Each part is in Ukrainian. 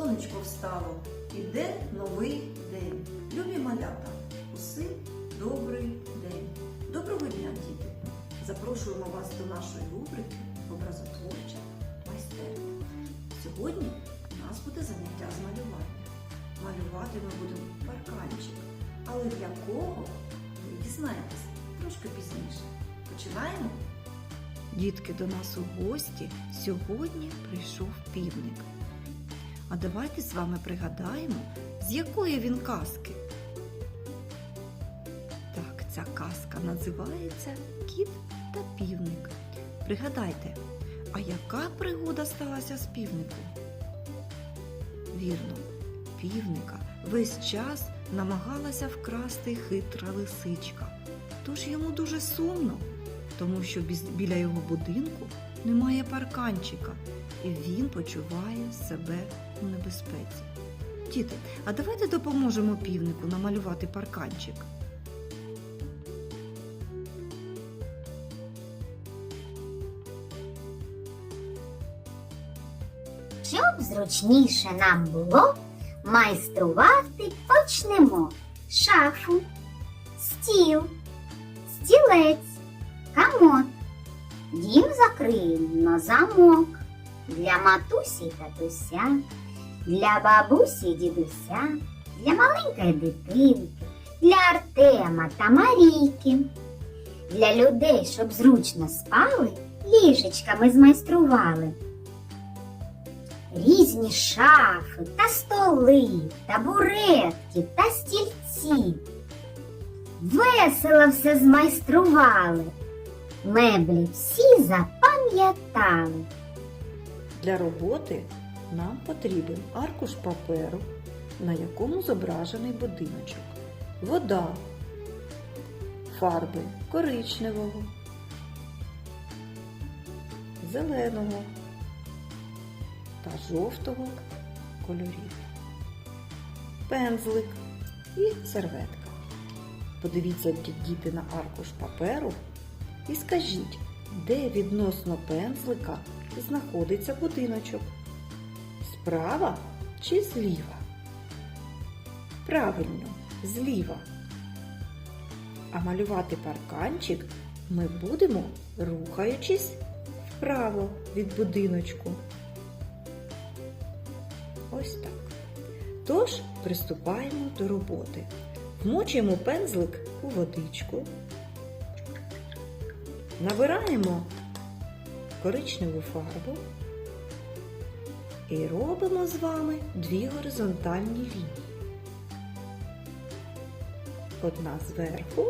сонечко встало, іде новий день. Любі малята, усім добрий день. Доброго дня, діти! Запрошуємо вас до нашої рубрики Образотворча майстерня. Сьогодні у нас буде заняття з малювання. Малювати ми будемо парканчик. Але для кого ви дізнаєтесь трошки пізніше. Починаємо? Дітки до нас у гості сьогодні прийшов півник. А давайте з вами пригадаємо, з якої він казки. Так, ця казка називається Кіт та півник. Пригадайте, а яка пригода сталася з півником? Вірно, півника весь час намагалася вкрасти хитра лисичка. Тож йому дуже сумно, тому що біля його будинку немає парканчика, і він почуває себе у небезпеці. Діти, а давайте допоможемо півнику намалювати парканчик. Щоб зручніше нам було, майструвати почнемо шафу, стіл, стілець, комод. Дім закриємо на замок для матусі татуся, для бабусі дідуся, для маленької дитинки, для Артема та Марійки. Для людей, щоб зручно спали, ліжечками змайстрували різні шафи та столи, табуретки та стільці. Весело все змайстрували, меблі всі запам'ятали. Для роботи нам потрібен аркуш паперу, на якому зображений будиночок, вода, фарби коричневого, зеленого та жовтого кольорів, пензлик і серветка. Подивіться ді- діти на аркуш паперу і скажіть, де відносно пензлика знаходиться будиночок? Справа чи зліва? Правильно, зліва. А малювати парканчик ми будемо, рухаючись вправо від будиночку. Ось так. Тож приступаємо до роботи. Вмочуємо пензлик у водичку. Набираємо коричневу фарбу і робимо з вами дві горизонтальні лінії. Одна зверху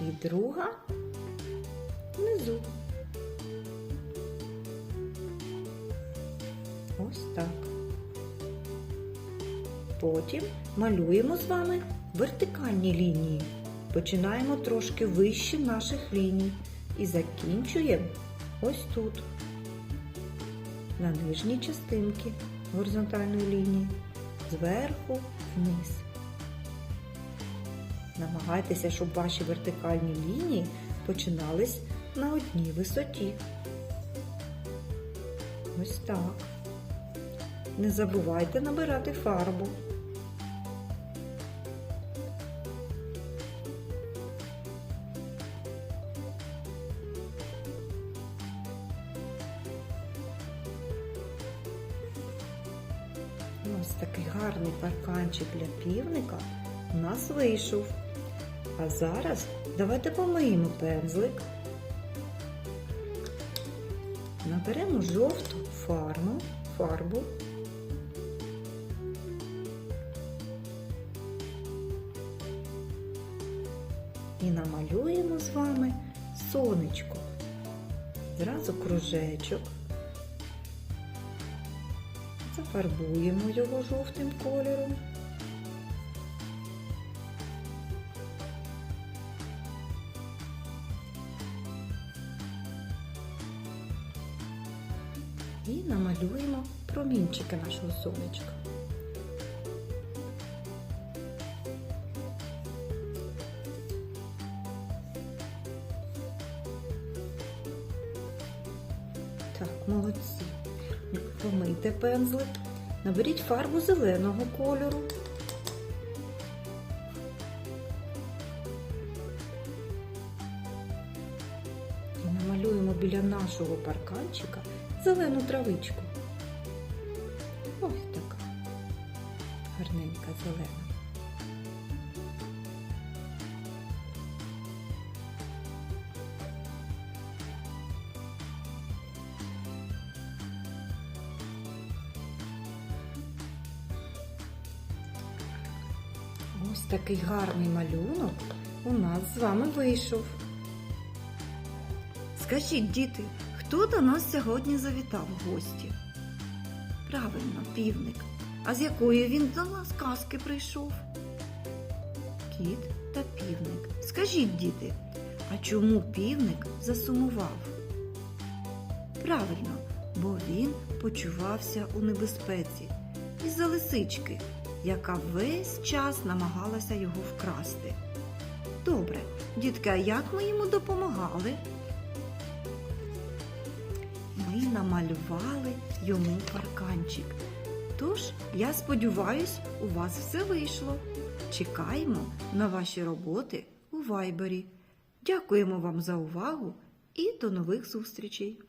і друга внизу. Ось так. Потім малюємо з вами вертикальні лінії. Починаємо трошки вище наших ліній і закінчуємо ось тут, на нижній частинці горизонтальної лінії, зверху вниз. Намагайтеся, щоб ваші вертикальні лінії починались на одній висоті. Ось так. Не забувайте набирати фарбу. Ось такий гарний парканчик для півника у нас вийшов. А зараз давайте помиємо пензлик. Наберемо жовту фарму, фарбу. І намалюємо з вами сонечко. Зразу кружечок. Зафарбуємо його жовтим кольором. І намалюємо промінчики нашого сонечка. Так, молодці. Помийте пензлик. Наберіть фарбу зеленого кольору. І намалюємо біля нашого парканчика зелену травичку. Ось така. Гарненька зелена. Ось такий гарний малюнок у нас з вами вийшов. Скажіть, діти, хто до нас сьогодні завітав в гості? Правильно, півник. А з якої він до нас казки прийшов? Кіт та півник. Скажіть, діти, а чому півник засумував? Правильно, бо він почувався у небезпеці із-за лисички, яка весь час намагалася його вкрасти. Добре, дітки, а як ми йому допомагали? Ми намалювали йому парканчик. Тож, я сподіваюсь, у вас все вийшло. Чекаємо на ваші роботи у Вайбері. Дякуємо вам за увагу і до нових зустрічей!